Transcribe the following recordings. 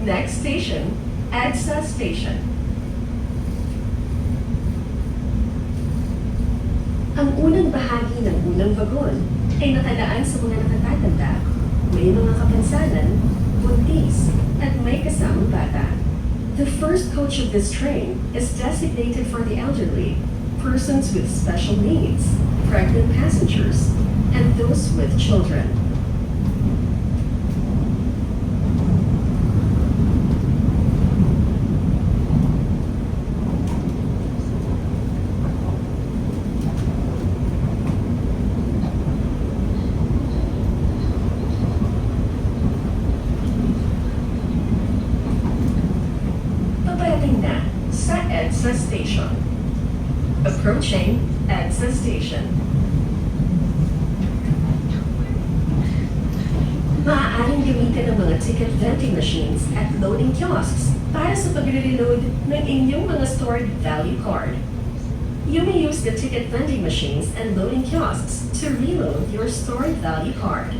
Next station, EDSA Station. Ang unang bahagi ng unang vagon ay nakalaan sa mga nakatatanda, may mga kapansanan, buntis, at may kasamang bata. The first coach of this train is designated for the elderly, persons with special needs, pregnant passengers, and those with children. Paparating na sa EDSA Station. Approaching EDSA Station. Maaaring gamitin ng mga ticket vending machines at loading kiosks para sa pagre-reload ng inyong mga stored value card. You may use the ticket vending machines and loading kiosks to reload your stored value card.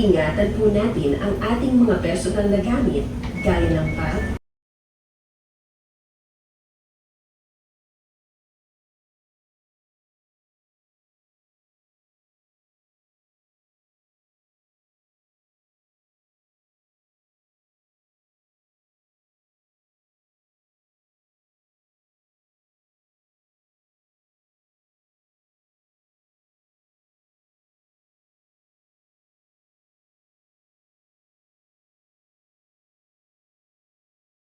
Ingatan po natin ang ating mga personal na gamit gaya ng bag,